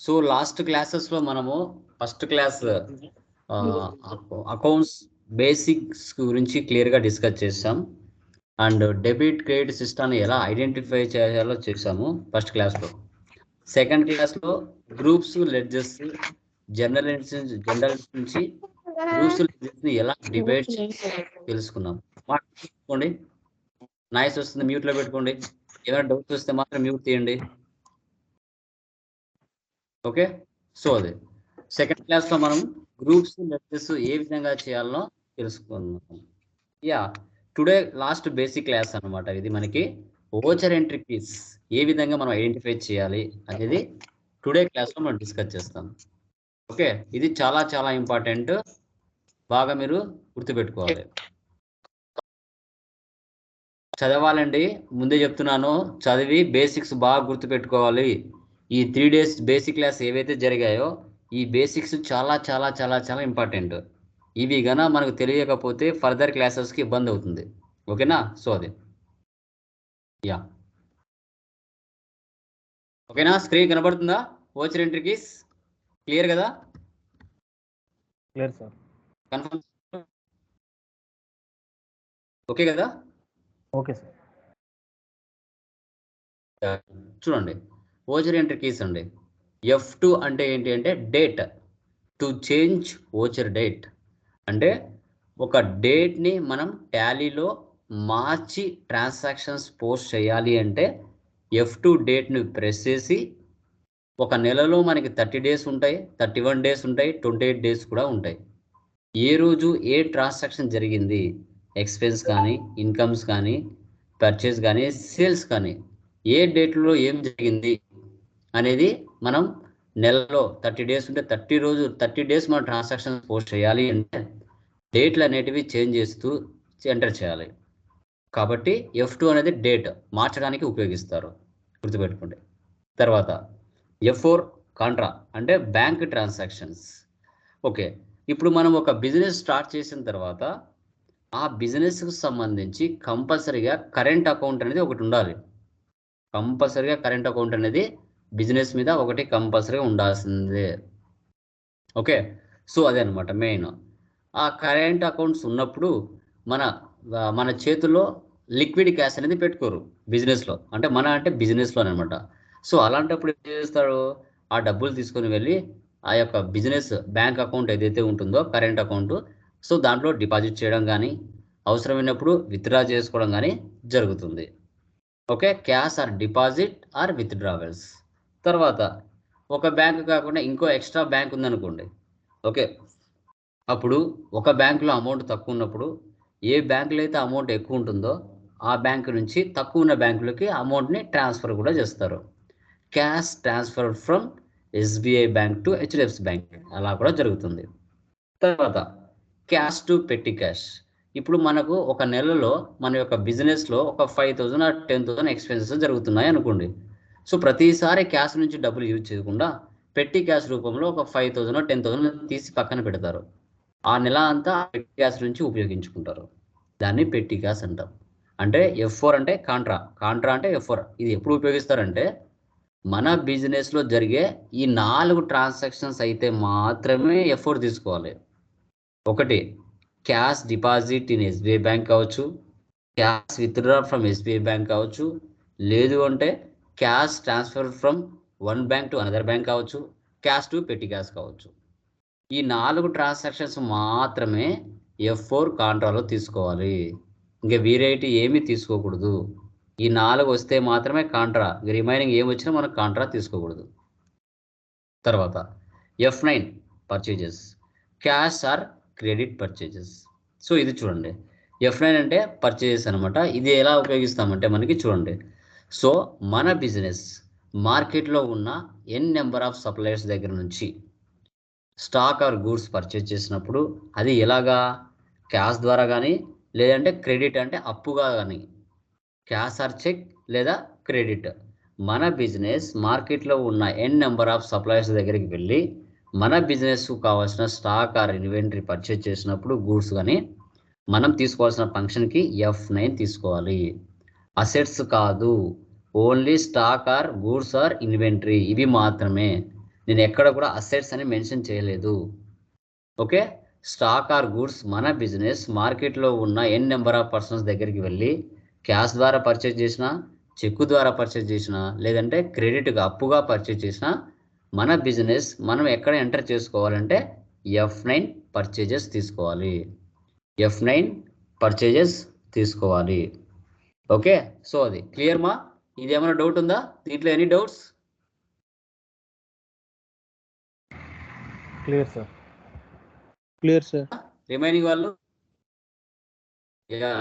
So last క్లాసెస్లో మనము first class accounts basics గురించి క్లియర్గా డిస్కస్ చేసాం అండ్ డెబిట్ క్రెడిట్ సిస్టమ్ని ఎలా ఐడెంటిఫై చేయాలో చేసాము ఫస్ట్ క్లాస్లో సెకండ్ క్లాస్లో గ్రూప్స్ లెడ్జెస్ జనరల్ జనరల్ నుంచి గ్రూప్స్ లెడ్జెస్ని ఎలా డిబేట్ తెలుసుకున్నాం. మాట్లాడుకోండి నాయిస్ వస్తుంది మ్యూట్లో పెట్టుకోండి. ఏమైనా డౌట్స్ వస్తే మాత్రం మ్యూట్ తీయండి. ఓకే? సో అదే. సెకండ్ క్లాస్లో మనం గ్రూప్స్ లెక్చర్స్ ఏ విధంగా చేయాలో తెలుసుకుందాం. Yeah today last basic class అనమాట ఇది మనకి. ఓచర్ ఎంట్రీ కీస్ ఏ విధంగా మనం ఐడెంటిఫై చేయాలి అనేది టుడే క్లాస్లో మనం డిస్కస్ చేస్తాం. ఓకే? ఇది చాలా చాలా ఇంపార్టెంట్. బాగా మీరు గుర్తుపెట్టుకోవాలి. చదవాలండి. ముందే చెప్తున్నాను. చదివి బేసిక్స్ బాగా గుర్తుపెట్టుకోవాలి. ఈ త్రీ డేస్ బేసిక్ క్లాస్ ఏవైతే జరిగాయో ఈ బేసిక్స్ చాలా చాలా చాలా చాలా ఇంపార్టెంట్ ఇవి గన మనకు తెలియకపోతే ఫర్దర్ క్లాసెస్కి ఇబ్బంది అవుతుంది. ఓకేనా? సో అది. యా. ఓకేనా? స్క్రీన్ కనబడుతుందా? ఓచర్ ఎంట్రీకి క్లియర్ కదా? Clear sir. కన్ఫర్మ్? ఓకే కదా? Okay sir. చూడండి. ఓచర్ ఎంట్రీ కీస్ అండి. ఎఫ్ టూ అంటే ఏంటి అంటే date to change voucher date అంటే ఒక డేట్ని మనం టాలీలో మార్చి ట్రాన్సాక్షన్స్ పోస్ట్ చేయాలి అంటే ఎఫ్ టూ డేట్ని ప్రెస్ చేసి ఒక నెలలో మనకి థర్టీ డేస్ ఉంటాయి థర్టీ వన్ డేస్ ఉంటాయి ట్వంటీ ఎయిట్ డేస్ కూడా ఉంటాయి. ఏ రోజు ఏ ట్రాన్సాక్షన్ జరిగింది? ఎక్స్పెన్స్ కానీ ఇన్కమ్స్ కానీ పర్చేస్ కానీ సేల్స్ కానీ ఏ డేట్లో ఏం జరిగింది? అనేది మనం నెలలో థర్టీ డేస్ ఉంటే థర్టీ రోజు థర్టీ డేస్ మనం ట్రాన్సాక్షన్ పోస్ట్ చేయాలి అంటే డేట్లు అనేటివి చేంజ్ చేస్తూ ఎంటర్ చేయాలి. కాబట్టి ఎఫ్ టూ అనేది డేట్ మార్చడానికి ఉపయోగిస్తారు. గుర్తుపెట్టుకోండి. తర్వాత ఎఫ్ ఫోర్ కాంట్రా అంటే బ్యాంక్ ట్రాన్సాక్షన్స్. ఓకే. ఇప్పుడు మనం ఒక బిజినెస్ స్టార్ట్ చేసిన తర్వాత ఆ బిజినెస్కి సంబంధించి కంపల్సరీగా కరెంట్ అకౌంట్ అనేది ఒకటి ఉండాలి. కంపల్సరీగా కరెంట్ అకౌంట్ అనేది బిజినెస్ మీద ఒకటి కంపల్సరీగా ఉండాల్సిందే. ఓకే? సో అదే అనమాట మెయిన్. ఆ కరెంట్ అకౌంట్స్ ఉన్నప్పుడు మన మన చేతుల్లో లిక్విడ్ క్యాష్ అనేది పెట్టుకోరు బిజినెస్లో. అంటే మన అంటే బిజినెస్లో అనమాట సో అలాంటప్పుడు ఏం చేస్తారు? ఆ డబ్బులు తీసుకొని వెళ్ళి ఆ యొక్క బిజినెస్ బ్యాంక్ అకౌంట్ ఏదైతే ఉంటుందో కరెంట్ అకౌంట్ సో దాంట్లో డిపాజిట్ చేయడం కానీ అవసరమైనప్పుడు విత్డ్రా చేసుకోవడం కానీ జరుగుతుంది. Okay? Cash or deposit or withdrawals. తర్వాత ఒక బ్యాంక్ కాకుండా ఇంకో ఎక్స్ట్రా బ్యాంక్ ఉందనుకోండి. ఓకే. అప్పుడు ఒక బ్యాంకులో అమౌంట్ తక్కువ ఉన్నప్పుడు ఏ బ్యాంకులో అయితే అమౌంట్ ఎక్కువ ఉంటుందో ఆ బ్యాంకు నుంచి తక్కువ ఉన్న బ్యాంకులకి అమౌంట్ని ట్రాన్స్ఫర్ కూడా చేస్తారు. Cash transfer from SBI bank to HDFC bank. అలా కూడా జరుగుతుంది. తర్వాత క్యాష్ టు పెట్టి క్యాష్. ఇప్పుడు మనకు ఒక నెలలో మన యొక్క బిజినెస్లో ఒక ఫైవ్ థౌజండ్ ఆ టెన్ థౌజండ్ ఎక్స్పెన్సెస్ జరుగుతున్నాయి అనుకోండి సో ప్రతిసారి క్యాష్ నుంచి డబ్బులు యూజ్ చేయకుండా పెట్టి క్యాష్ రూపంలో ఒక ఫైవ్ థౌసండ్ టెన్ థౌసండ్ తీసి పక్కన పెడతారు. ఆ నెల అంతా పెట్టి క్యాష్ నుంచి ఉపయోగించుకుంటారు. దాన్ని పెట్టి క్యాష్ అంటాం. అంటే ఎఫ్ ఫోర్ అంటే కాంట్రా. కాంట్రా అంటే ఎఫ్ ఫోర్. ఇది ఎప్పుడు ఉపయోగిస్తారంటే మన బిజినెస్లో జరిగే ఈ నాలుగు ట్రాన్సాక్షన్స్ అయితే మాత్రమే ఎఫ్ ఫోర్ తీసుకోవాలి. ఒకటి cash deposit in SBI bank కావచ్చు. Cash withdraw from SBI bank కావచ్చు. లేదు అంటే cash transfer from one bank to another bank కావచ్చు క్యాష్ టు పెట్టి క్యాష్ కావచ్చు. ఈ నాలుగు ట్రాన్సాక్షన్స్ మాత్రమే ఎఫ్ ఫోర్ కాంట్రాలో తీసుకోవాలి. ఇంకా వీరైటీ ఏమీ తీసుకోకూడదు. ఈ నాలుగు వస్తే మాత్రమే కాంట్రా రిమైనింగ్ ఏమి వచ్చినా మనం కాంట్రా తీసుకోకూడదు. తర్వాత F nine purchases. Cash or credit purchases. So ఇది చూడండి. ఎఫ్ నైన్ అంటే పర్చేజెస్ అనమాట ఇది ఎలా ఉపయోగిస్తామంటే మనకి చూడండి. సో మన బిజినెస్ మార్కెట్లో ఉన్న ఎన్ నెంబర్ ఆఫ్ సప్లయర్స్ దగ్గర నుంచి స్టాక్ ఆర్ గూడ్స్ పర్చేజ్ చేసినప్పుడు అది ఎలాగా? క్యాష్ ద్వారా కానీ లేదంటే క్రెడిట్ అంటే అప్పుగా కానీ క్యాష్ ఆర్ చెక్ లేదా క్రెడిట్. మన బిజినెస్ మార్కెట్లో ఉన్న ఎన్ నెంబర్ ఆఫ్ సప్లయర్స్ దగ్గరికి వెళ్ళి మన బిజినెస్కు కావాల్సిన స్టాక్ ఆర్ ఇన్వెంటరీ పర్చేజ్ చేసినప్పుడు గూడ్స్ కానీ మనం తీసుకోవాల్సిన ఫంక్షన్కి ఎఫ్ నైన్ తీసుకోవాలి. అసెట్స్ కాదు. Only stock or goods or inventory. ఇవి మాత్రమే. నేను ఎక్కడ కూడా అసెట్స్ అని మెన్షన్ చేయలేదు. ఓకే? స్టాక్ ఆర్ గూడ్స్ మన బిజినెస్. మార్కెట్లో ఉన్న ఎన్ నెంబర్ ఆఫ్ పర్సన్స్ దగ్గరికి వెళ్ళి క్యాష్ ద్వారా పర్చేజ్ చేసిన చెక్కు ద్వారా పర్చేజ్ చేసిన లేదంటే క్రెడిట్గా అప్పుగా పర్చేజ్ చేసిన మన బిజినెస్ మనం ఎక్కడ ఎంటర్ చేసుకోవాలంటే ఎఫ్ నైన్ పర్చేజెస్ తీసుకోవాలి. ఎఫ్ నైన్ పర్చేజెస్ తీసుకోవాలి. ఓకే? సో అది క్లియర్ మా? ఇది ఏమైనా డౌట్ ఉందా? దీంట్లో any doubts clear sir clear sir remaining వాళ్ళు? Yeah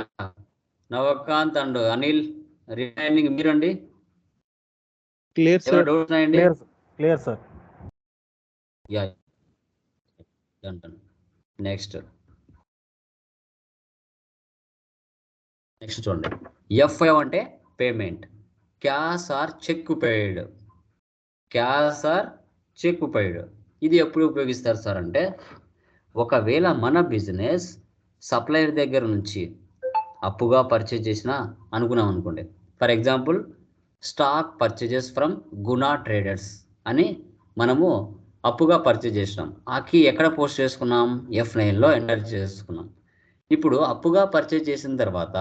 Navakanth and Anil remaining మీరండి. క్లియర్ సార్ డౌట్స్ ఉన్నాయండి? క్లియర్ క్లియర్ సార్ యా అంటాను నెక్స్ట్ నెక్స్ట్ చూడండి. ఎఫ్ఐ అంటే payment cash or cheque paid cash or cheque paid ఇది ఎప్పుడు ఉపయోగిస్తారు sir అంటే ఒకవేళ మన బిజినెస్ సప్లయర్ దగ్గర నుంచి అప్పుగా పర్చేజ్ చేసిన అనుకున్నాం అనుకోండి. For example stock purchases from Guna traders అని మనము అప్పుగా పర్చేజ్ చేసినాం. ఆ కీ ఎక్కడ పోస్ట్ చేసుకున్నాం? ఎఫ్ నైన్లో ఎంటర్ చేసుకున్నాం. ఇప్పుడు అప్పుగా పర్చేజ్ చేసిన తర్వాత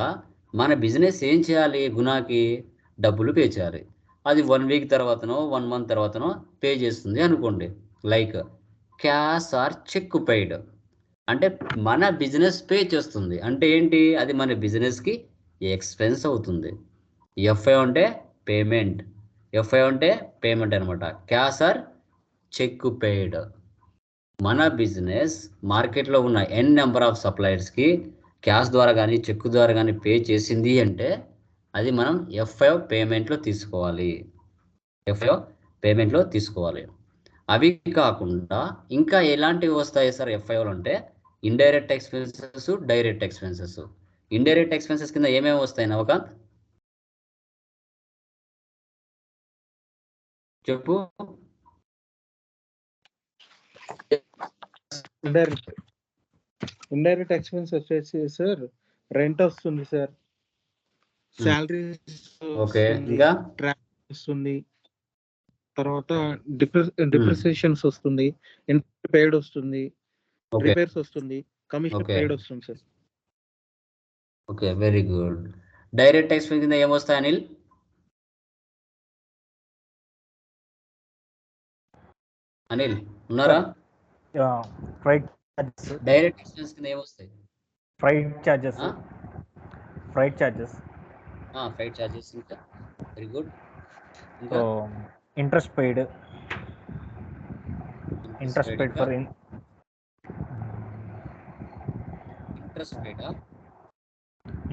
మన బిజినెస్ ఏం చేయాలి గుణాకి డబ్బులు పే చేయాలి. అది వన్ వీక్ తర్వాతనో వన్ మంత్ తర్వాతనో పే చేస్తుంది అనుకోండి. Like cash or cheque paid. అంటే మన బిజినెస్ పే చేస్తుంది. అంటే ఏంటి? అది మన బిజినెస్కి ఎక్స్పెన్స్ అవుతుంది. ఎఫ్ఐ అంటే పేమెంట్. ఎఫ్ఐ అంటే పేమెంట్ అనమాట క్యాష్ ఆర్ చెక్ పెయిడ్. మన బిజినెస్ మార్కెట్లో ఉన్న ఎన్ నెంబర్ ఆఫ్ సప్లయర్స్కి క్యాష్ ద్వారా కానీ చెక్ ద్వారా కానీ పే చేసింది అంటే అది మనం ఎఫ్ఐ పేమెంట్లో తీసుకోవాలి. ఎఫ్ఐ పేమెంట్లో తీసుకోవాలి. అవి కాకుండా ఇంకా ఎలాంటివి వస్తాయి సార్ ఎఫ్ఐఓలు అంటే indirect expenses direct expenses indirect expenses కింద ఏమేమి వస్తాయి నవకాంత్? చెప్పు. ఇండైరెక్ట్ ఇండైరెక్ట్ ఎక్స్పెన్స్ వచ్చేసి సార్ రెంట్ వస్తుంది సార్. శాలరీ ఓకే ఇంకా? వస్తుంది. తర్వాత డిప్రిసియేషన్స్ వస్తుంది ఇంటర్ పెయిడ్ వస్తుంది రిపేర్స్ వస్తుంది కమిషన్. పెయిడ్ వస్తుంది sir okay very good direct expense కింద ఏమొస్తాయి అనిల్ అనిల్ ఉన్నారా? ఫ్రైట్ డైరెక్ట్ ఎక్స్పెన్స్ కింద ఏమొస్తాయి? ఫ్రైట్ ఛార్జెస్ ఆ? ఫ్రైట్ ఛార్జెస్ ఫ్లైట్ చార్జెస్ ఇంకా. వెరీ గుడ్ ఇంకా? Interest paid interest paid for interest paid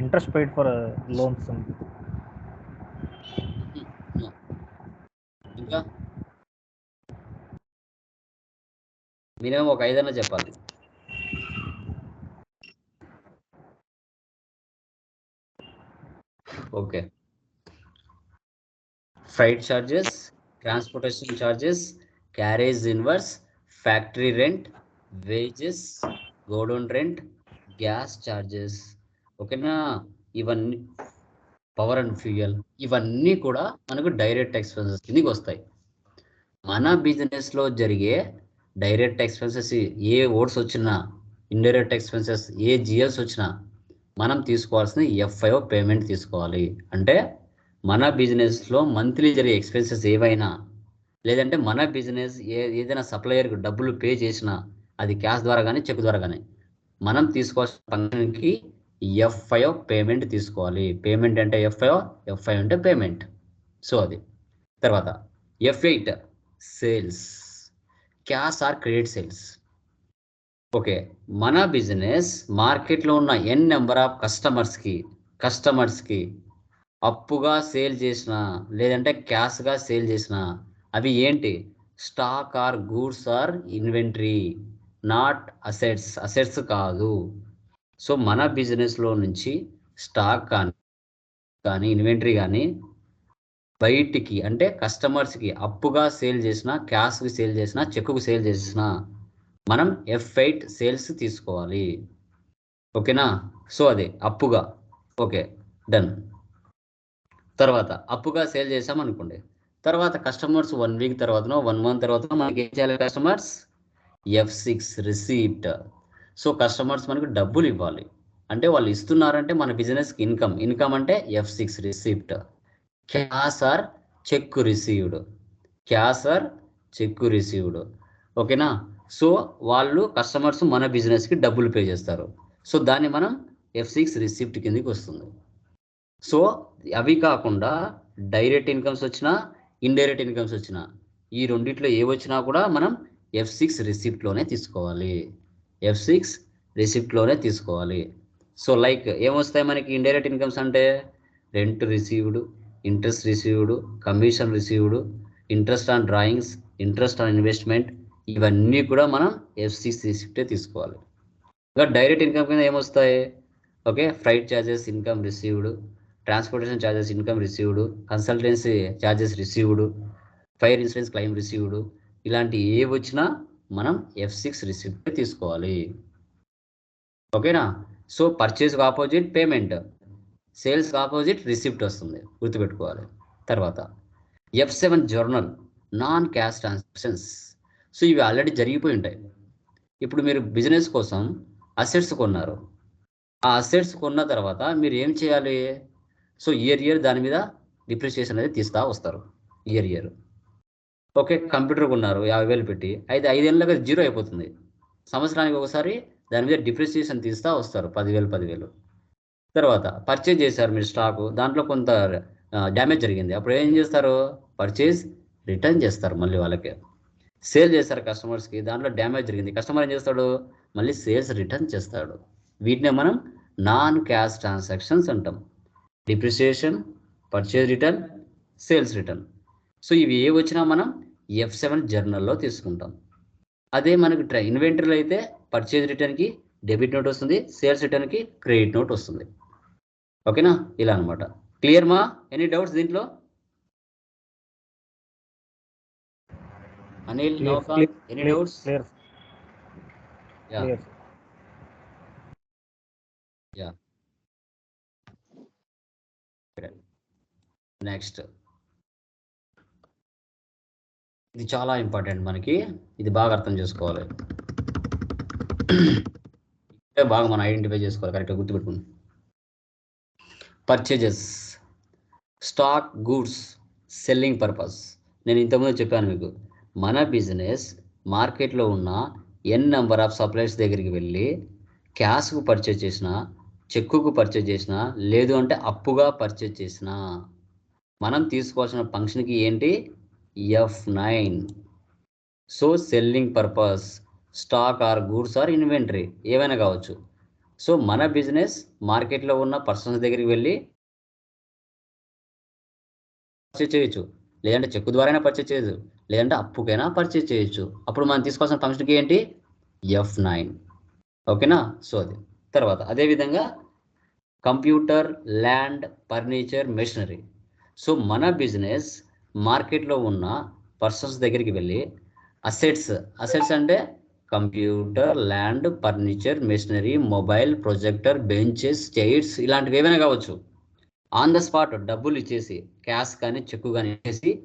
interest paid for loans ఇంకా? మినిమం ఒక ఐదన్నా చెప్పాలి. Okay freight charges transportation charges carriage inwards factory rent wages godown rent gas charges ఓకేనా ఇవన్నీ power and fuel ఇవన్నీ కూడా మనకు డైరెక్ట్ ఎక్స్పెన్సెస్ కిందకి వస్తాయి. మన బిజినెస్లో జరిగే డైరెక్ట్ ఎక్స్పెన్సెస్ ఏ ఓట్స్ వచ్చినా ఇండైరెక్ట్ ఎక్స్పెన్సెస్ ఏ జిఎస్ వచ్చినా మనం తీసుకోవాల్సిన ఎఫ్ఐఓ పేమెంట్ తీసుకోవాలి. అంటే మన బిజినెస్లో మంత్లీ జరిగే ఎక్స్పెన్సెస్ ఏవైనా లేదంటే మన బిజినెస్ ఏ ఏదైనా సప్లయర్కి డబ్బులు పే చేసినా అది క్యాష్ ద్వారా కానీ చెక్ ద్వారా కానీ మనం తీసుకోవాల్సిన పనికి ఎఫ్ఐఓ పేమెంట్ తీసుకోవాలి. పేమెంట్ అంటే ఎఫ్ఐఓ ఎఫ్ఐ అంటే పేమెంట్ సో అది. తర్వాత F eight sales cash or credit sales okay. మన బిజినెస్ మార్కెట్లో ఉన్న ఎన్ నెంబర్ ఆఫ్ కస్టమర్స్కి కస్టమర్స్కి అప్పుగా సేల్ చేసిన లేదంటే క్యాష్గా సేల్ చేసిన అవి ఏంటి? Stock or goods or inventory not assets. Assets కాదు. సో మన బిజినెస్లో నుంచి స్టాక్ కానీ కానీ ఇన్వెంటరీ కానీ బయటికి అంటే కస్టమర్స్కి అప్పుగా సేల్ చేసిన క్యాష్కి సేల్ చేసిన చెక్కుకు సేల్ చేసిన మనం ఎఫ్ ఎయిట్ సేల్స్ తీసుకోవాలి. ఓకేనా? సో అదే అప్పుగా. Okay done. తర్వాత అప్పుగా సేల్ చేసాం అనుకోండి తర్వాత కస్టమర్స్ వన్ వీక్ తర్వాతనో వన్ మంత్ తర్వాత మనకి ఏం చేయాలి customers? F six receipt. So customers మనకు డబ్బులు ఇవ్వాలి. అంటే వాళ్ళు ఇస్తున్నారంటే మన బిజినెస్కి ఇన్కమ్. ఇన్కమ్ అంటే F six receipt. Cash or cheque received. Cash or cheque received. ఓకేనా? సో వాళ్ళు కస్టమర్స్ మన బిజినెస్కి డబ్బులు పే చేస్తారు. సో దాన్ని మనం ఎఫ్ సిక్స్ రిసిప్ట్ కిందకి వస్తుంది. సో అవి కాకుండా డైరెక్ట్ ఇన్కమ్స్ వచ్చినా ఇండైరెక్ట్ ఇన్కమ్స్ వచ్చినా ఈ రెండిట్లో ఏ వచ్చినా కూడా మనం ఎఫ్ సిక్స్ రిసిప్ట్లోనే తీసుకోవాలి. ఎఫ్ సిక్స్ రిసిప్ట్లోనే తీసుకోవాలి. సో లైక్ ఏమొస్తాయి మనకి ఇండైరెక్ట్ ఇన్కమ్స్ అంటే rent received interest received commission received interest on drawings interest on investment ఇవన్నీ కూడా మనం ఎఫ్ సిక్స్ రిసిప్టే తీసుకోవాలి. ఇంకా డైరెక్ట్ ఇన్కమ్ కింద ఏమొస్తాయి? Okay freight charges income received transportation charges income received consultancy charges received fire insurance claim received ఇలాంటి ఏ వచ్చినా మనం ఎఫ్ సిక్స్ రిసిప్ట్ తీసుకోవాలి. ఓకేనా? So పర్చేస్కి opposite payment sales opposite receipt వస్తుంది. గుర్తుపెట్టుకోవాలి. తర్వాత F seven journal non cash transactions so ఇవి ఆల్రెడీ జరిగిపోయి ఉంటాయి. ఇప్పుడు మీరు బిజినెస్ కోసం అసెట్స్ కొన్నారు. ఆ అసెట్స్ కొన్న తర్వాత మీరు ఏం చేయాలి? సో ఇయర్ ఇయర్ దాని మీద డిప్రిషియేషన్ అనేది తీస్తూ వస్తారు. Year year. ఓకే కంప్యూటర్ కొన్నారు యాభై వేలు పెట్టి. అయితే ఐదేళ్ళగా జీరో అయిపోతుంది. సంవత్సరానికి ఒకసారి దాని మీద డిప్రిసియేషన్ తీస్తూ వస్తారు పదివేలు పదివేలు. తర్వాత పర్చేజ్ చేశారు మీరు స్టాకు దాంట్లో కొంత డ్యామేజ్ జరిగింది. అప్పుడు ఏం చేస్తారు? పర్చేజ్ రిటర్న్ చేస్తారు మళ్ళీ వాళ్ళకి. సేల్ చేస్తారు కస్టమర్స్కి దాంట్లో డ్యామేజ్ జరిగింది. కస్టమర్ ఏం చేస్తాడు? మళ్ళీ సేల్స్ రిటర్న్ చేస్తాడు. వీటినే మనం నాన్ క్యాష్ ట్రాన్సాక్షన్స్ అంటాం. Depreciation purchase return sales return. So ఇవి ఏ వచ్చినా మనం ఎఫ్ సెవెన్ జర్నల్లో తీసుకుంటాం. అదే మనకి ట్రై ఇన్వెంటరీలో అయితే పర్చేజ్ రిటర్న్కి డెబిట్ నోట్ వస్తుంది సేల్స్ రిటర్న్కి క్రెడిట్ నోట్ వస్తుంది. ఓకేనా? ఇలా అనమాట క్లియర్ మా? ఎనీ డౌట్స్ దీంట్లో? Anil Clear, clear, clear, Yeah. Next ఇది చాలా ఇంపార్టెంట్ మనకి. ఇది బాగా అర్థం చేసుకోవాలి. ఇదే బాగా మనం ఐడెంటిఫై చేసుకోవాలి. కరెక్ట్గా గుర్తుపెట్టుకుని purchases stock goods selling purpose నేను ఇంతకుముందు చెప్పాను మీకు. మన బిజినెస్ మార్కెట్లో ఉన్న ఎన్ నెంబర్ ఆఫ్ సప్లైర్స్ దగ్గరికి వెళ్ళి క్యాష్కు పర్చేజ్ చేసిన చెక్కుకు పర్చేజ్ చేసిన లేదు అంటే అప్పుగా పర్చేజ్ చేసిన మనం తీసుకోవాల్సిన ఫంక్షన్కి ఏంటి? F nine so selling purpose stock or goods or inventory ఏమైనా కావచ్చు. సో మన బిజినెస్ మార్కెట్లో ఉన్న పర్సన్స్ దగ్గరికి వెళ్ళి పర్చేజ్ చేయొచ్చు. లేదంటే చెక్కు ద్వారానే పర్చేజ్ చేయొచ్చు. లేదంటే అప్పుకైనా పర్చేజ్ చేయొచ్చు. అప్పుడు మనం తీసుకోవాల్సిన ఫంక్షన్కి ఏంటి? F nine. ఓకేనా? సో అది. తర్వాత అదేవిధంగా computer land furniture machinery. So మన బిజినెస్ మార్కెట్లో ఉన్న పర్సన్స్ దగ్గరికి వెళ్ళి అసెట్స్. అసెట్స్ అంటే computer land furniture machinery mobile projector benches chairs ఇలాంటివి ఏమైనా కావచ్చు. ఆన్ ద స్పాట్ డబ్బులు ఇచ్చేసి క్యాష్ కానీ చెక్కు కానీ ఇచ్చేసి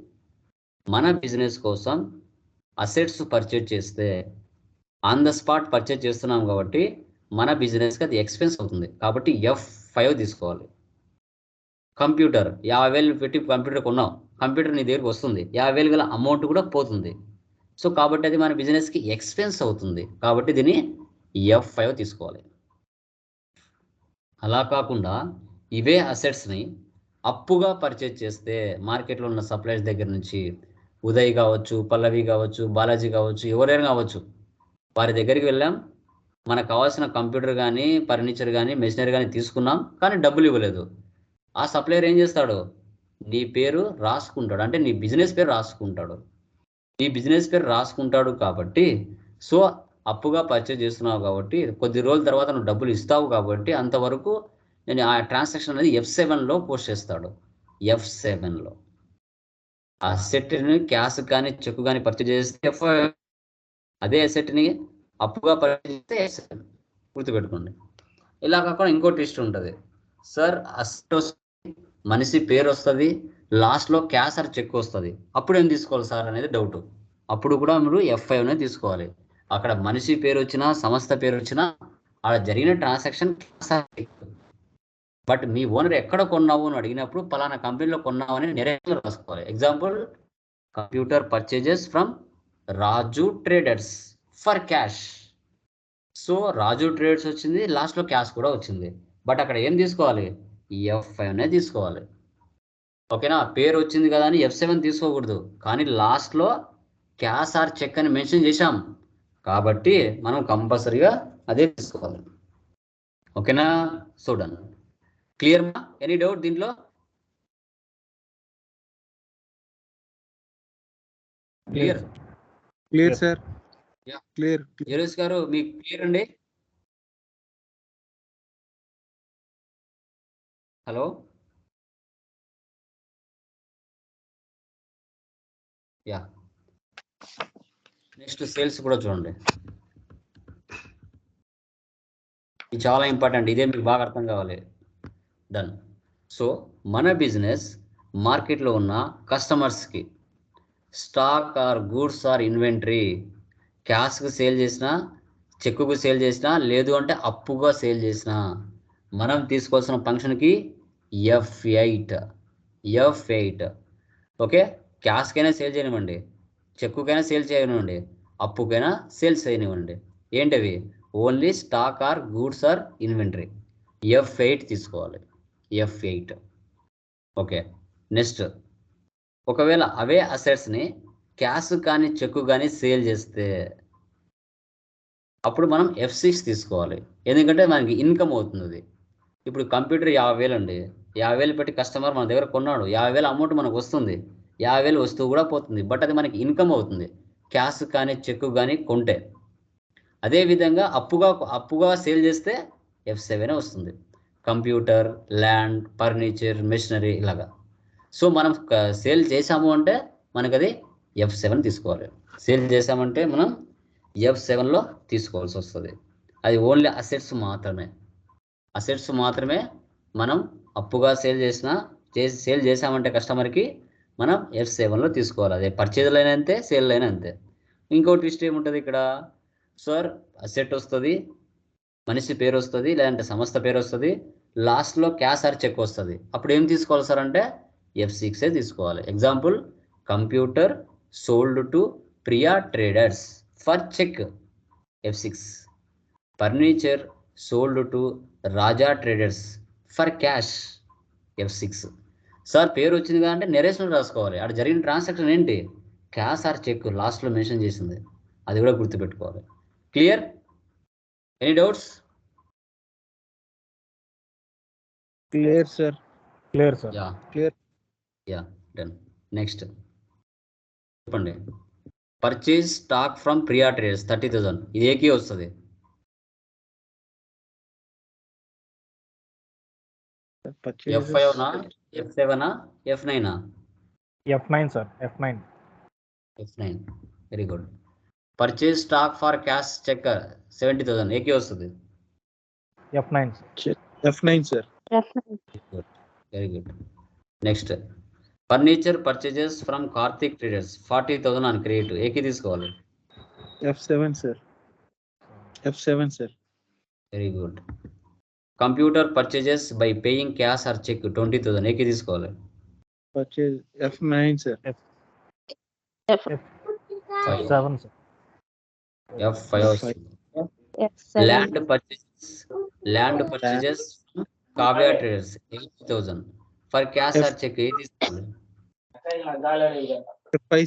మన బిజినెస్ కోసం అసెట్స్ పర్చేజ్ చేస్తే ఆన్ ద స్పాట్ పర్చేజ్ చేస్తున్నాం కాబట్టి మన బిజినెస్కి అది ఎక్స్పెన్స్ అవుతుంది. కాబట్టి ఎఫ్ ఫైవ్ తీసుకోవాలి. కంప్యూటర్ యాభై వేలు పెట్టి కంప్యూటర్ కొన్నాం కంప్యూటర్ నీ దగ్గరికి వస్తుంది. యాభై వేలు గల అమౌంట్ కూడా పోతుంది. సో కాబట్టి అది మన బిజినెస్కి ఎక్స్పెన్స్ అవుతుంది. కాబట్టి దీన్ని ఎఫ్ ఫైవ్ తీసుకోవాలి. అలా కాకుండా ఇవే అసెట్స్ని అప్పుగా పర్చేజ్ చేస్తే మార్కెట్లో ఉన్న సప్లైస్ దగ్గర నుంచి ఉదయ్ కావచ్చు పల్లవి కావచ్చు బాలాజీ కావచ్చు ఎవరైనా కావచ్చు. వారి దగ్గరికి వెళ్ళాం. మనకు కావాల్సిన కంప్యూటర్ కానీ ఫర్నిచర్ కానీ మెషినరీ కానీ తీసుకున్నాం. కానీ డబ్బులు ఇవ్వలేదు. ఆ సప్లయర్ ఏం చేస్తాడు? నీ పేరు రాసుకుంటాడు. అంటే నీ బిజినెస్ పేరు రాసుకుంటాడు. నీ బిజినెస్ పేరు రాసుకుంటాడు కాబట్టి సో అప్పుగా పర్చేజ్ చేస్తున్నావు కాబట్టి కొద్ది రోజుల తర్వాత నువ్వు డబ్బులు ఇస్తావు కాబట్టి అంతవరకు నేను ఆ ట్రాన్సాక్షన్ అనేది ఎఫ్ సెవెన్లో పోస్ట్ చేస్తాడు. ఎఫ్ సెవెన్లో. ఆ సెట్ని క్యాష్ కానీ చెక్ కానీ పర్చేజ్ చేస్తే ఎఫ్ అదే అసెట్ని అప్పుగా పర్చేజ్ చేస్తే గుర్తుపెట్టుకోండి. ఇలా కాకుండా ఇంకో టెస్ట్ ఉంటుంది. సార్ అసెట్ మనిషి పేరు వస్తుంది లాస్ట్లో క్యాష్ ఆర్ చెక్ వస్తుంది. అప్పుడు ఏం తీసుకోవాలి సార్ అనేది డౌట్. అప్పుడు కూడా మీరు ఎఫ్ఐ తీసుకోవాలి. అక్కడ మనిషి పేరు వచ్చినా సంస్థ పేరు వచ్చినా అక్కడ జరిగిన ట్రాన్సాక్షన్ బట్ మీ ఓనర్ ఎక్కడ కొన్నావు అని అడిగినప్పుడు పలానా కంపెనీలో కొన్నావు అని నెరేషన్ రాసుకోవాలి. Example computer purchases from Raju traders for cash so Raju traders వచ్చింది లాస్ట్లో క్యాష్ కూడా వచ్చింది. బట్ అక్కడ ఏం తీసుకోవాలి? ఎఫ్ఐ అనే తీసుకోవాలి. ఓకేనా పేరు వచ్చింది కదా అని ఎఫ్ సెవెన్ తీసుకోకూడదు. కానీ లాస్ట్లో క్యాష్ ఆర్ చెక్ అని మెన్షన్ చేశాం. కాబట్టి మనం కంపల్సరీగా అదే తీసుకోవాలి. ఓకేనా చూడండి క్లియర్ మా? ఎనీ డౌట్ దీంట్లో? Clear clear sir. క్లియర్ జెరూస్ గారు మీకు క్లియర్ అండి? హలో యా నెక్స్ట్ సేల్స్ కూడా చూడండి. ఇది చాలా ఇంపార్టెంట్ ఇదే మీకు బాగా అర్థం కావాలి. డన్ సో మన బిజినెస్ మార్కెట్లో ఉన్న కస్టమర్స్కి stock or goods or inventory క్యాష్కి sale చేసినా చెక్కుకు సేల్ చేసినా లేదు అంటే అప్పుగా సేల్ చేసినా మనం తీసుకోవాల్సిన ఫంక్షన్కి F eight F eight okay క్యాష్కైనా sale చేయనివ్వండి. చెక్కుకైనా సేల్ చేయనివ్వండి. అప్పుకైనా సేల్ చేయనివ్వండి. ఏంటవి? Only stock or goods or inventory F eight తీసుకోవాలి. ఎఫ్ ఎయిట్ ఓకే నెక్స్ట్ ఒకవేళ అవే అసెట్స్ని క్యాష్ కానీ చెక్కు కానీ సేల్ చేస్తే అప్పుడు మనం ఎఫ్ సిక్స్ తీసుకోవాలి. ఎందుకంటే మనకి ఇన్కమ్ అవుతుంది. ఇప్పుడు కంప్యూటర్ యాభై వేలు అండి. యాభై వేలు పెట్టి కస్టమర్ మన దగ్గర కొన్నాడు. యాభై వేలు అమౌంట్ మనకు వస్తుంది. యాభై వేలు వస్తువు కూడా పోతుంది. బట్ అది మనకి ఇన్కమ్ అవుతుంది. క్యాష్ కానీ చెక్కు కానీ కొంటే. అదేవిధంగా అప్పుగా అప్పుగా సేల్ చేస్తే ఎఫ్ సెవెన్ వస్తుంది. కంప్యూటర్ ల్యాండ్ ఫర్నిచర్ మెషినరీ ఇలాగా. సో మనం సేల్ చేసాము అంటే మనకు అది ఎఫ్ సెవెన్ తీసుకోవాలి. సేల్ చేసామంటే మనం ఎఫ్ సెవెన్లో తీసుకోవాల్సి వస్తుంది. అది ఓన్లీ అసెట్స్ మాత్రమే. అసెట్స్ మాత్రమే మనం అప్పుగా సేల్ చేసిన చేసి సేల్ చేసామంటే కస్టమర్కి మనం ఎఫ్ సెవెన్లో తీసుకోవాలి. అదే పర్చేజ్లు అయినా అంతే సేల్ అయినా అంతే. ఇంకో ట్విస్ట్ ఏముంటుంది ఇక్కడ? సార్ అసెట్ వస్తుంది. మనిషి పేరు వస్తుంది లేదంటే సంస్థ పేరు వస్తుంది లాస్ట్లో క్యాష్ ఆర్ చెక్ వస్తుంది. అప్పుడు ఏం తీసుకోవాలి సార్ అంటే ఎఫ్ సిక్సే తీసుకోవాలి. Example computer sold to Priya traders for cheque. F six furniture sold to Raja traders for cash. F six sir పేరు వచ్చింది కదంటే నెరేషన్ రాసుకోవాలి. అక్కడ జరిగిన ట్రాన్సాక్షన్ ఏంటి? క్యాష్ ఆర్ చెక్ లాస్ట్లో మెన్షన్ చేసింది. అది కూడా గుర్తుపెట్టుకోవాలి. Clear any doubts clear sir clear sir yeah Clear. Yeah done next చెప్పండి. Purchase stock from Priya traders thirty thousand ఇది ఏకీ వస్తుంది? ఎఫ్ ఫైవ్నా ఎఫ్ సెవెనా ఎఫ్ నైనా F nine sir F nine F nine very good purchase stock for cash cheque seventy thousand ఏకీ వస్తుంది. F nine sir F nine sir very good next furniture purchases from Karthik traders forty thousand అని create ఏకీ తీసుకోవాలి. F seven sir F seven sir very good computer purchases by paying cash or cheque twenty thousand ఏకీ తీసుకోవాలి. Purchase F nine sir seven sir F five land purchases land purchases Kavya traders eight thousand for cash or cheque ఏ తీసుకోవాలి F I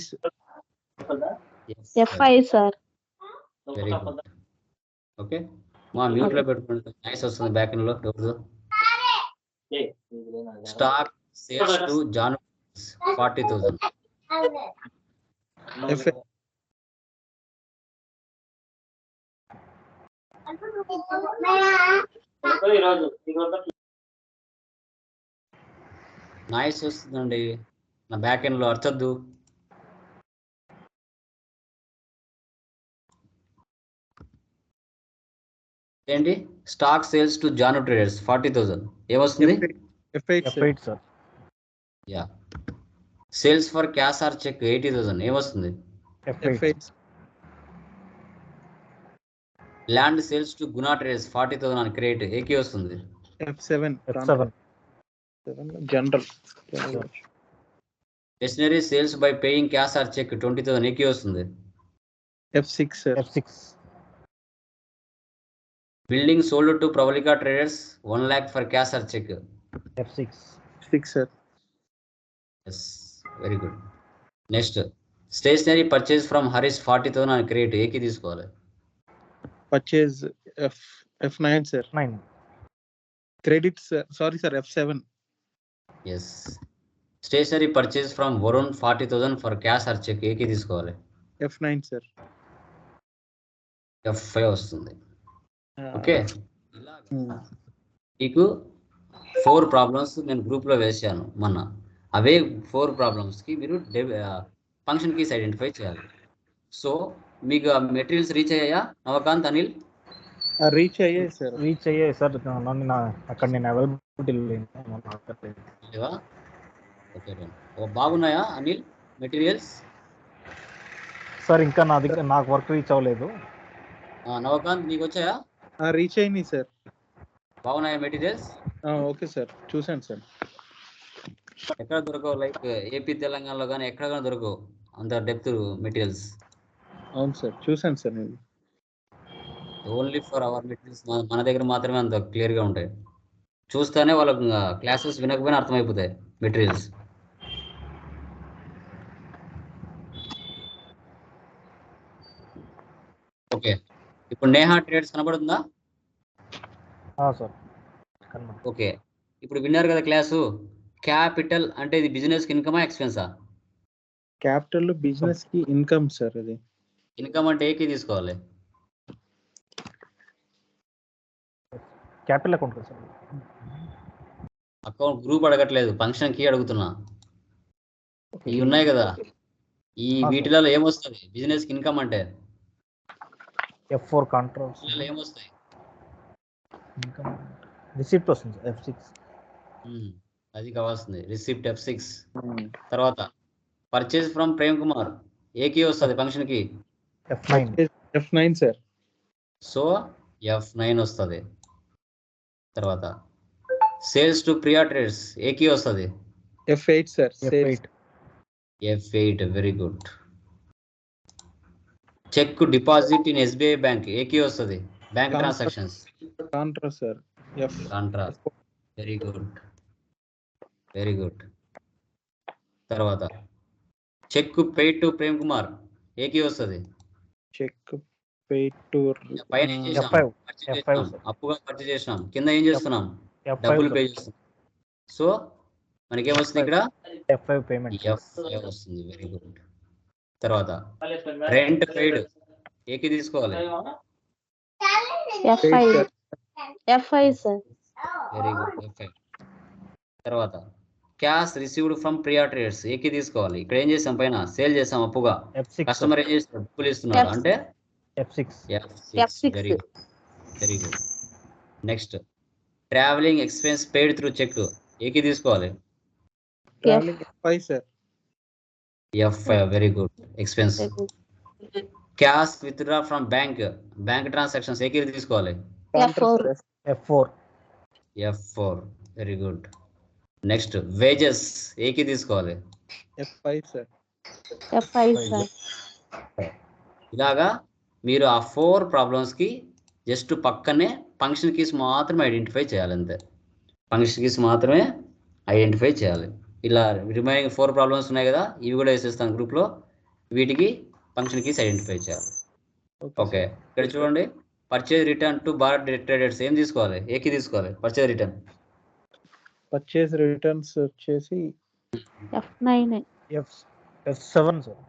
F I sir very good okay మా మ్యూట్లో పెట్టుకుంటే noise వస్తుంది బ్యాక్లో ఎవరు stock sales to Jaan forty thousand noise వస్తుందండి. నా back ఎండ్లో అర్చొద్దు. ఏంటి? Stock sales to Janu traders forty thousand ఏమొస్తుంది? Yeah sales for cash or cheque eighty thousand ఏమొస్తుంది F F eight eight land sales to Guna traders forty thousand అని create ఏకి వస్తుంది? F seven. General. Stationery sales by paying cash or cheque twenty thousand ఏకి వస్తుంది? F six F six. Building sold to Prabalika traders one lakh for cash or cheque. F six. Six sir. Yes very good. Next stationery purchase from Harish forty thousand అని create ఏకి తీసుకోవాలి? Purchase F F nine sir nine credit sir sorry sir F seven yes stationery purchase from Varun forty thousand for cash or cheque ఏకి తీసుకోవాలి? F nine sir F five వస్తుంది. Okay. Hmm. మీకు four problems నేను గ్రూప్లో వేసాను మొన్న. అవే four ప్రాబ్లమ్స్కి మీరు ఫంక్షన్ కీస్ ఐడెంటిఫై చేయాలి. సో మీకు ఆ మెటీరియల్స్ రీచ్ అయ్యాయా? నవకాంత్ అనిల్? రీచ్ అయ్యాయి సార్. రీచ్ అయ్యాయి సార్. అక్కడ నేను అవైలబిలిటీ లేవా? ఓకే బాగున్నాయా అనిల్? మెటీరియల్స్? సార్ ఇంకా నా దగ్గర నాకు వర్క్ రీచ్ అవ్వలేదు. నవకాంత్ నీకు వచ్చాయా? రీచ్ అయినాయి సార్. బాగున్నాయా మెటీరియల్స్? Okay sir. చూసాను సార్. ఎక్కడ దొరకవు? లైక్ ఏపీ తెలంగాణలో కానీ ఎక్కడ కానీ దొరకవు. అంత డెప్త్ మెటీరియల్స్. అవును సార్ చూసాను సార్ నేను. ఓన్లీ ఫర్ అవర్ మెటీరియల్స్ మన దగ్గర మాత్రమే అంత క్లియర్గా ఉంటాయి. చూస్తేనే వాళ్ళకు క్లాసెస్ వినకపోయినా అర్థమైపోతాయి మెటీరియల్స్. ఓకే. ఇప్పుడు నేహా ట్రేడ్స్ కనబడుతుందా? సార్. కనబడు ఓకే. ఇప్పుడు విన్నారు కదా క్లాసు క్యాపిటల్ అంటే ఇది బిజినెస్ ఇన్కమా ఎక్స్పెన్సా? క్యాపిటల్ బిజినెస్కి ఇన్కమ్ సార్ అది. ఇన్కమ్ అంటే ఏకి తీసుకోవాలి? క్యాపిటల్ అకౌంట్ అకౌంట్ గ్రూప్ అడగట్లేదు ఫంక్షన్ కీ అడుగుతున్నా. ఇవి ఉన్నాయి కదా. ఈ వీటిలలో ఏమొస్తుంది? బిజినెస్ ఇన్కమ్ అంటే? ఎఫ్ ఫోర్ ఏమొస్తాయి? రిసిప్ట్ వస్తుంది ఎఫ్ సిక్స్. అది కావాల్సింది. Receipt F six. తర్వాత పర్చేస్ ఫ్రమ్ ప్రేమ్ కుమార్. ఏకి వస్తుంది ఫంక్షన్కి? F nine F nine sir so F nine వస్తుంది. తర్వాత సేల్స్ టు ప్రియా ట్రేడ్స్ ఏకి వస్తుంది? F eight sir F eight very good cheque deposit in SBI bank ఏకి వస్తుంది? Bank Contra- transactions contra sir F contra very good very good తర్వాత cheque paid to Prem Kumar ఏకి వస్తుంది? Pay to పైన ఏం F చేసినాం? Five ఖర్చు F5 చేసినాం. సార్. అప్పుగా ఖర్చు చేసినాం. కింద ఏం చేస్తున్నాం? డబ్బులు పే చేస్తున్నాం. సో మనకి ఏమొస్తుంది ఇక్కడ? ఎఫ్ పేమెంట్ వస్తుంది. వెరీ గుడ్ తర్వాత రెంట్ పెయిడ్ ఏకి తీసుకోవాలి? వెరీ గుడ్ తర్వాత cash received from Priya traders ఏకి తీసుకోవాలి? ఇక్కడ ఏం చేసాం పైన? సేల్ చేసాం అప్పుగా. కస్టమర్ ఏం చేస్తారు డబ్బులు ఇస్తున్నారు. అంటే F six F F6. Very good very good next travelling expense paid through cheque ఏకి తీసుకోవాలి travelling F five sir F very good expense cash withdraw from bank bank transactions ఏకి తీసుకోవాలి contra F4. Sir F four F four very good next wages ఏకి తీసుకోవాలి F five sir F I sir ఇలాగా మీరు ఆ four ప్రాబ్లమ్స్కి just పక్కనే function keys మాత్రమే ఐడెంటిఫై చేయాలి అంతే ఫంక్షన్ కీస్ మాత్రమే ఐడెంటిఫై చేయాలి. ఇలా రిమైనింగ్ ఫోర్ ప్రాబ్లమ్స్ ఉన్నాయి కదా ఇవి కూడా వేసేస్తాను గ్రూప్లో వీటికి ఫంక్షన్ కీస్ ఐడెంటిఫై చేయాలి. ఓకే ఇక్కడ చూడండి. Purchase return to Bharat traders ఏం తీసుకోవాలి? ఏకి తీసుకోవాలి. పర్చేజ్ రిటర్న్ పర్చేస్ రిటర్న్స్ వచ్చేసి F nine F F seven sir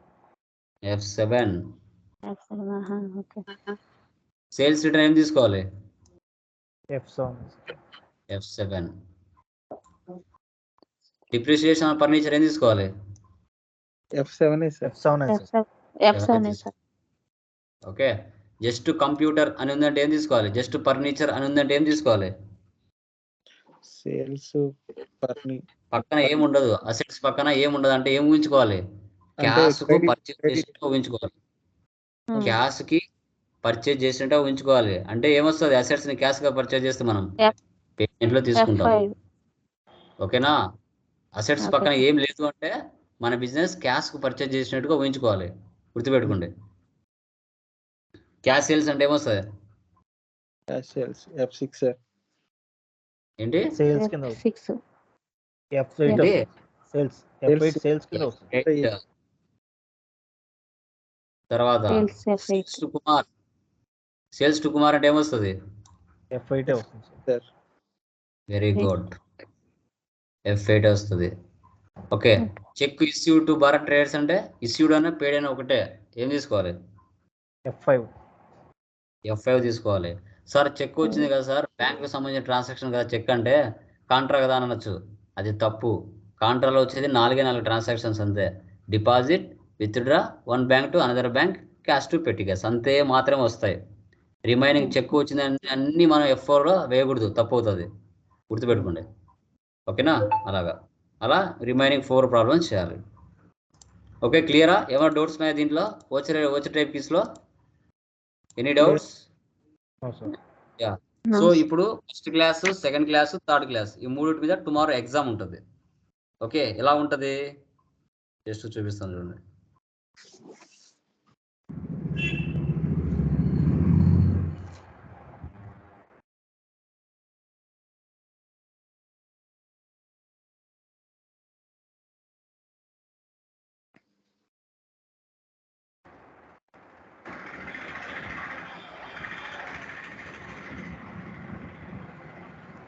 F seven sales return ఏం తీసుకోవాలి? F seven F seven depreciation furniture ఏం తీసుకోవాలి? F seven sir. F seven okay just computer అని ఉందంటే ఏం తీసుకోవాలి? జస్ట్ ఫర్నిచర్ అని ఉందంటే ఏం తీసుకోవాలి? సేల్స్ పక్కన ఏం ఉండదు. అసెట్స్ పక్కన ఏం ఉండదు అంటే ఏం ఊహించుకోవాలి? క్యాష్. చేసినట్టు ఊహించుకోవాలి. క్యాష్కి పర్చేజ్ చేసినట్టు ఊహించుకోవాలి. అంటే ఏమొస్తుంది? అసెట్స్ని క్యాష్గా పర్చేజ్ చేస్తే మనం పేమెంట్లో తీసుకుంటాం. ఓకేనా? అసెట్స్ Okay, పక్కన. ఏం లేదు అంటే మన బిజినెస్ క్యాష్కు పర్చేజ్ చేసినట్టుగా ఊహించుకోవాలి. గుర్తుపెట్టుకోండి. క్యాష్ సేల్స్ అంటే ఏమొస్తుంది. ఏంటి? సేల్స్ కింద ఎఫ్ సిక్స్. ఎఫ్ ఎయిట్ ఏంటి? సేల్స్ సేల్స్ కింద. తర్వాత sales to Kumar sales to Kumar అంటే ఏమొస్తుంది? ఎఫ్ ఎయిట్ వస్తుంది. Sir Sir. Very. Good F eight వస్తుంది. Okay cheque issue to Bharat traders అంటే ఇష్యూడ్ అయినా పేడ్ అయినా ఒకటే. ఏం తీసుకోవాలి? ఎఫ్ ఫైవ్ ఎఫ్ ఫైవ్ తీసుకోవాలి. సార్ చెక్ వచ్చింది కదా సార్ బ్యాంకుకి సంబంధించిన ట్రాన్సాక్షన్ కదా చెక్ అంటే కాంట్రా కదా అని అనొచ్చు. అది తప్పు. కాంట్రాలో వచ్చేది నాలుగే నాలుగు ట్రాన్సాక్షన్స్ అంతే. Deposit withdraw one bank to another bank cash to petty cash అంతే మాత్రమే వస్తాయి. రిమైనింగ్ చెక్ వచ్చింది అన్ని- మనం ఎఫ్ ఫోర్లో వేయకూడదు తప్పు అవుతుంది గుర్తుపెట్టుకోండి. ఓకేనా? అలాగా. అలా రిమైనింగ్ ఫోర్ ప్రాబ్లమ్స్ చేయాలి. ఓకే క్లియరా? ఏమైనా డౌట్స్ ఉన్నాయా దీంట్లో? వచ్చే వచ్చే టైప్ కీస్లో ఎనీ డౌట్స్? సార్ సో ఇప్పుడు first class second class third class ఈ మూడింటి మీద టుమారో ఎగ్జామ్ ఉంటుంది. ఓకే ఎలా ఉంటుంది? జస్ట్ చూపిస్తాను చూడండి.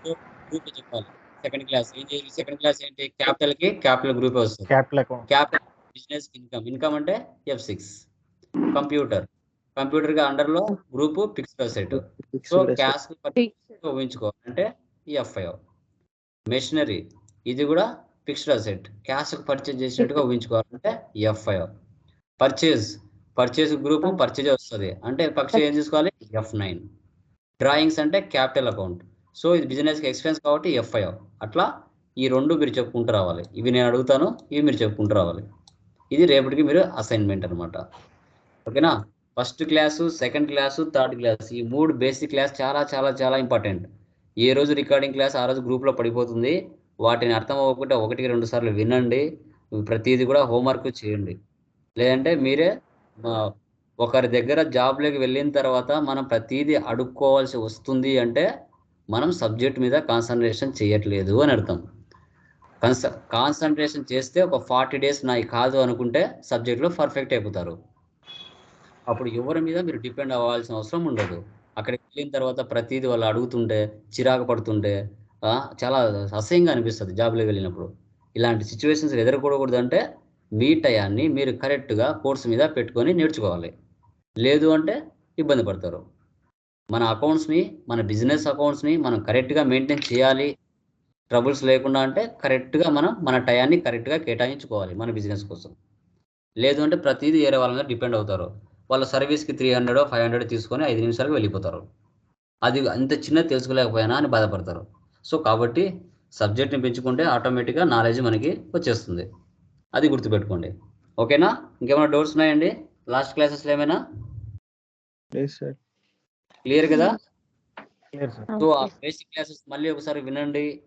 గ్రూప్ చెప్పాలి సెకండ్ క్లాస్ ఏం చేయాలి సెకండ్ క్లాస్ ఏంటి క్యాపిటల్కి క్యాపిటల్ గ్రూప్ వస్తుంది capital account capital business income. Income అంటే ఎఫ్ సిక్స్. కంప్యూటర్. కంప్యూటర్గా అండర్లో group fixed asset. So. Cash ఊహించుకో అంటే ఈ మెషినరీ. ఇది కూడా ఫిక్స్డ్ అసెట్. క్యాష్ పర్చేజ్ చేసినట్టుగా ఊహించుకోవాలంటే F I purchase. Purchase group purchase వస్తుంది. అంటే పర్చేజ్ ఏం తీసుకోవాలి? F nine. డ్రాయింగ్స్ అంటే క్యాపిటల్ అకౌంట్. సో ఇది బిజినెస్కి ఎక్స్పెన్స్ కాబట్టి ఎఫ్ఐ అట్లా ఈ రెండు మీరు చెప్పుకుంటూ రావాలి. ఇవి నేను అడుగుతాను ఇవి మీరు చెప్పుకుంటూ రావాలి. ఇది రేపటికి మీరు అసైన్మెంట్ అనమాట ఓకేనా? First class second class third class ఈ మూడు బేసిక్ క్లాస్ చాలా చాలా చాలా ఇంపార్టెంట్ ఏ రోజు రికార్డింగ్ క్లాస్ ఆ రోజు గ్రూప్లో పడిపోతుంది. వాటిని అర్థం అవ్వకుండా ఒకటికి రెండు సార్లు వినండి. ప్రతిదీ కూడా హోంవర్క్ చేయండి. లేదంటే మీరే ఒకరి దగ్గర జాబ్లోకి వెళ్ళిన తర్వాత మనం ప్రతిదీ అడుక్కోవాల్సి వస్తుంది అంటే మనం సబ్జెక్ట్ మీద కాన్సన్ట్రేషన్ చేయట్లేదు అని అర్థం. కన్స కాన్సన్ట్రేషన్ చేస్తే ఒక ఫార్టీ డేస్ నాయి కాదు అనుకుంటే సబ్జెక్ట్లో పర్ఫెక్ట్ అయిపోతారు. అప్పుడు ఎవరి మీద మీరు డిపెండ్ అవ్వాల్సిన అవసరం ఉండదు. అక్కడికి వెళ్ళిన తర్వాత ప్రతిదీ వాళ్ళు అడుగుతుంటే చిరాకు పడుతుంటే చాలా అసహ్యంగా అనిపిస్తుంది జాబ్లోకి వెళ్ళినప్పుడు. ఇలాంటి సిచ్యువేషన్స్ ఎదుర్కోకూడదు అంటే మీ టయాన్ని మీరు కరెక్ట్గా కోర్స్ మీద పెట్టుకొని నేర్చుకోవాలి. లేదు అంటే ఇబ్బంది పడతారు. మన అకౌంట్స్ని మన బిజినెస్ అకౌంట్స్ని మనం కరెక్ట్గా మెయింటైన్ చేయాలి. ట్రబుల్స్ లేకుండా అంటే కరెక్ట్గా మనం మన టయాన్ని కరెక్ట్గా కేటాయించుకోవాలి మన బిజినెస్ కోసం. లేదు అంటే ప్రతిదీ వేరే వాళ్ళ మీద డిపెండ్ అవుతారు. వాళ్ళ సర్వీస్కి త్రీ హండ్రెడ్ ఫైవ్ హండ్రెడ్ తీసుకొని ఐదు నిమిషాలకు వెళ్ళిపోతారు. అది అంత చిన్న తెలుసుకోలేకపోయినా అని బాధపడతారు. సో కాబట్టి సబ్జెక్ట్ని పెంచుకుంటే ఆటోమేటిక్గా నాలెడ్జ్ మనకి వచ్చేస్తుంది. అది గుర్తుపెట్టుకోండి. ఓకేనా? ఇంకేమైనా డౌట్స్ ఉన్నాయండి? లాస్ట్ క్లాసెస్లో ఏమైనా. క్లియర్ కదా? Clear sir. సో ఆ బేసిక్ క్లాసెస్ మళ్ళీ ఒకసారి వినండి.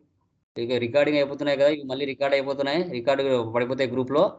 ఇక రికార్డింగ్ అయిపోతున్నాయి కదా ఇవి మళ్ళీ రికార్డ్ అయిపోతున్నాయి. రికార్డు పడిపోతాయి గ్రూప్లో.